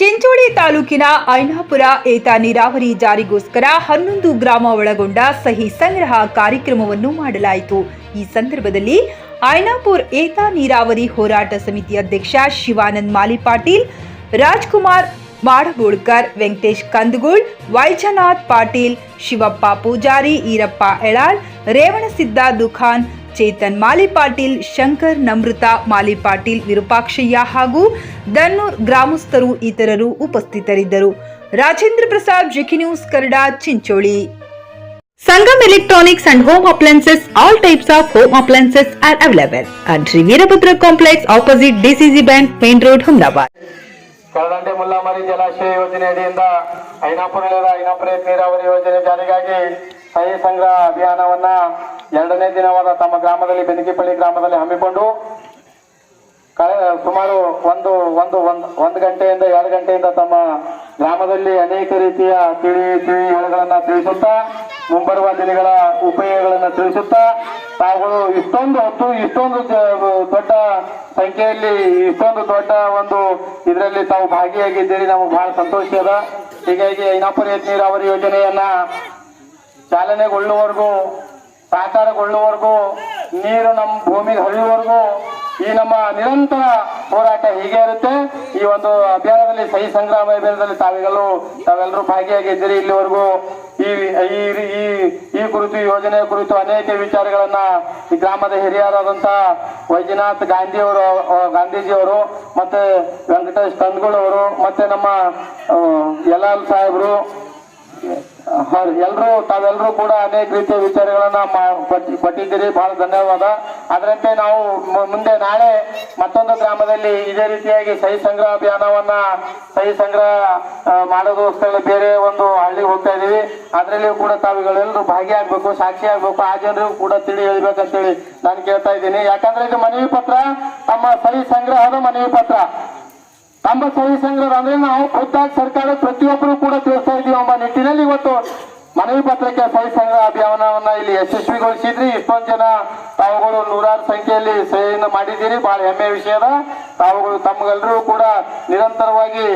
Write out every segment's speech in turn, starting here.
ಚಿಂಚೋಳಿ ತಾಲೂಕಿನ ಐನಾಪುರ ಏತ ನೀರಾವರಿ ಜಾರಿಗೋಸ್ಕರ ಹನ್ನೊಂದು ಗ್ರಾಮ ಒಳಗೊಂಡ ಸಹಿ ಸಂಗ್ರಹ ಕಾರ್ಯಕ್ರಮವನ್ನು ಮಾಡಲಾಯಿತು. ಈ ಸಂದರ್ಭದಲ್ಲಿ ಐನಾಪುರ್ ಏತ ನೀರಾವರಿ ಹೋರಾಟ ಸಮಿತಿ ಅಧ್ಯಕ್ಷ ಶಿವಾನಂದ್ ಮಾಲಿ ಪಾಟೀಲ್ ರಾಜ್ಕುಮಾರ್ ಮಾಡಬೋಳ್ಕರ್ ವೆಂಕಟೇಶ್ ಕಂದಗೋಳ್, ವೈಜನಾಥ್ ಪಾಟೀಲ್, ಶಿವಪ್ಪ ಪೂಜಾರಿ, ಈರಪ್ಪ ಎಳಾಳ್ ರೇವಣಸಿದ್ದ ದುಖಾನ್ ಚೇತನ್ ಮಾಲಿ ಪಾಟೀಲ್ ಶಂಕರ್ ನಮೃತ ಮಾಲಿ ಪಾಟೀಲ್ ವಿರೂಪಾಕ್ಷಯ್ಯ ಹಾಗೂ ದನ್ನೂರ್ ಗ್ರಾಮಸ್ಥರು ಇತರರು ಉಪಸ್ಥಿತರಿದ್ದರು. Rajendra Prasad, ಜಿಕಿ news, Kannada, Chincholi. Sangam electronics and home appliances, all types of home appliances are available. At Shri Veerabhadra complex, opposite DCC bank, main road Humdabad. ಕಳದಂಡೆ ಮುಲ್ಲಾಮರಿ ಜಲಾಶಯ ಯೋಜನೆ ಅಡಿಯಿಂದ ಐನಾಪುರ ಐನಾಪುರ ನೀರಾವರಿ ಯೋಜನೆ ಜಾರಿಗಾಗಿ ಸಹಿ ಸಂಗ್ರಹ ಅಭಿಯಾನವನ್ನ ಎರಡನೇ ದಿನವಾದ ತಮ್ಮ ಗ್ರಾಮದಲ್ಲಿ ಬೆನಕಿಪಳ್ಳಿ ಗ್ರಾಮದಲ್ಲಿ ಹಮ್ಮಿಕೊಂಡು ಸುಮಾರು ಒಂದು ಒಂದು ಒಂದು ಗಂಟೆಯಿಂದ ಎರಡು ಗಂಟೆಯಿಂದ ತಮ್ಮ ಗ್ರಾಮದಲ್ಲಿ ಅನೇಕ ರೀತಿಯ ತಿಳಿ ತಿಳಿ ಹೇಳಗಳನ್ನ ತಿಳಿಸುತ್ತಾ, ಮುಂಬರುವ ದಿನಗಳ ಉಪಯೋಗಗಳನ್ನ ತಿಳಿಸುತ್ತಾ, ತಾವುಗಳು ಇಷ್ಟೊಂದು ಹೊತ್ತು, ಇಷ್ಟೊಂದು ದೊಡ್ಡ ಸಂಖ್ಯೆಯಲ್ಲಿ, ಇಷ್ಟೊಂದು ದೊಡ್ಡ ಒಂದು ಇದರಲ್ಲಿ ತಾವು ಭಾಗಿಯಾಗಿದ್ದೀರಿ. ನಮಗೆ ಬಹಳ ಸಂತೋಷ ಅದ. ಹೀಗಾಗಿ ಐನಾಪುರ ನೀರಾವರಿ ಯೋಜನೆಯನ್ನ ಚಾಲನೆಗೊಳ್ಳುವವರೆಗೂ ಸಾಕಾರಗೊಳ್ಳುವವರೆಗೂ ನೀರು ನಮ್ಮ ಭೂಮಿಗೆ ಹರಿಯುವವರೆಗೂ ಈ ನಮ್ಮ ನಿರಂತರ ಹೋರಾಟ ಹೀಗೆ ಇರುತ್ತೆ. ಈ ಒಂದು ಅಭಿಯಾನದಲ್ಲಿ ಸಹಿ ಸಂಗ್ರಾಮ ಅಭಿಯಾನದಲ್ಲಿ ತಾವೆಲ್ಲರೂ ತಾವೆಲ್ಲರೂ ಭಾಗಿಯಾಗಿದ್ದೀರಿ ಇಲ್ಲಿವರೆಗೂ. ಈ ಈ ಈ ಕುರಿತು ಯೋಜನೆ ಕುರಿತು ಅನೇಕ ವಿಚಾರಗಳನ್ನ ಈ ಗ್ರಾಮದ ಹಿರಿಯರಾದಂತ ವೈದ್ಯನಾಥ್ ಗಾಂಧಿಯವರು ಅಹ್, ಗಾಂಧೀಜಿಯವರು ಮತ್ತೆ ವೆಂಕಟೇಶ್ ಅವರು ಮತ್ತೆ ನಮ್ಮ ಯಲಾಲ್ ಸಾಹೇಬರು ಎಲ್ಲರೂ ತಾವೆಲ್ಲರೂ ಕೂಡ ಅನೇಕ ರೀತಿಯ ವಿಚಾರಗಳನ್ನ ಕೊಟ್ಟಿದ್ದೀರಿ ಬಹಳ ಧನ್ಯವಾದ. ಅದರಂತೆ ನಾವು ಮುಂದೆ ನಾಳೆ ಮತ್ತೊಂದು ಗ್ರಾಮದಲ್ಲಿ ಇದೇ ರೀತಿಯಾಗಿ ಸಹಿ ಸಂಗ್ರಹ ಅಭಿಯಾನವನ್ನ, ಸಹಿ ಸಂಗ್ರಹ ಮಾಡೋದು ಮಾಡೋದಕ್ಕೋಸ್ಕರ ಬೇರೆ ಒಂದು ಹಳ್ಳಿಗೆ ಹೋಗ್ತಾ ಇದೀವಿ ಅದರಲ್ಲಿಯೂ ಕೂಡ ತಾವುಗಳೆಲ್ಲರೂ ಭಾಗಿಯಾಗಬೇಕು ಸಾಕ್ಷಿ ಆಗ್ಬೇಕು ಆ ಜನರಿಗೂ ಕೂಡ ತಿಳಿ ಹೇಳ್ಬೇಕಂತೇಳಿ ನಾನು ಕೇಳ್ತಾ ಇದ್ದೀನಿ. ಯಾಕಂದ್ರೆ ಇದು ಮನವಿ ಪತ್ರ, ತಮ್ಮ ಸಹಿ ಸಂಗ್ರಹದ ಮನವಿ ಪತ್ರ. ತಮ್ಮ ಸಹಿ ಸಂಗ್ರಹ ಅಂದ್ರೆ ನಾವು ಖುದ್ದಾಗಿ ಸರ್ಕಾರ ಪ್ರತಿಯೊಬ್ಬರು ಕೂಡ ತಿಳಿಸ್ತಾ ಇದೀವಿ ಎಂಬ ನಿಟ್ಟಿನಲ್ಲಿ ಇವತ್ತು ಮನವಿ ಪತ್ರಕ್ಕೆ ಸಹಿ ಸಂಗ್ರಹ ಅಭಿಯಾನವನ್ನ ಇಲ್ಲಿ ಯಶಸ್ವಿಗೊಳಿಸಿದ್ರಿ. ಇಷ್ಟೊಂದು ಜನ ತಾವುಗಳು ನೂರಾರು ಸಂಖ್ಯೆಯಲ್ಲಿ ಸಹಿಯನ್ನು ಮಾಡಿದ್ದೀರಿ. ಬಹಳ ಹೆಮ್ಮೆ ವಿಷಯದ. ತಾವುಗಳು ತಮ್ಗೆಲ್ಲರೂ ಕೂಡ ನಿರಂತರವಾಗಿ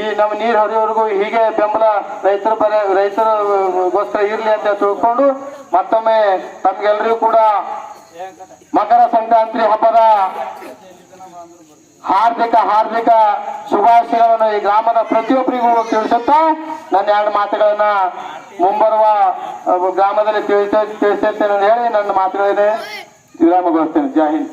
ಈ ನಮ್ಮ ನೀರು ಹರಿಯೋರಿಗೂ ಹೀಗೆ ಬೆಂಬಲ ರೈತರ ಬರ ರೈತರಿಗೋಸ್ಕರ ಇರ್ಲಿ ಅಂತ ತಿಳ್ಕೊಂಡು ಮತ್ತೊಮ್ಮೆ ತಮ್ಗೆಲ್ಲರಿಗೂ ಕೂಡ ಮಕರ ಸಂಕ್ರಾಂತಿ ಹಬ್ಬದ ಹಾರ್ದಿಕ ಹಾರ್ದಿಕ ಶುಭಾಶಯಗಳನ್ನು ಈ ಗ್ರಾಮದ ಪ್ರತಿಯೊಬ್ಬರಿಗೂ ತಿಳಿಸುತ್ತಾ ನನ್ನ ಎರಡು ಮಾತುಗಳನ್ನ ಮುಂಬರುವ ಗ್ರಾಮದಲ್ಲಿ ತಿಳಿಸ, ತಿಳಿಸುತ್ತೇನೆ ಹೇಳಿ ನನ್ನ ಮಾತುಗಳಿದೆ. ವಿರಾಮಗೊಳಿಸ್ತೇನೆ ಜೈ ಹಿಂದ್.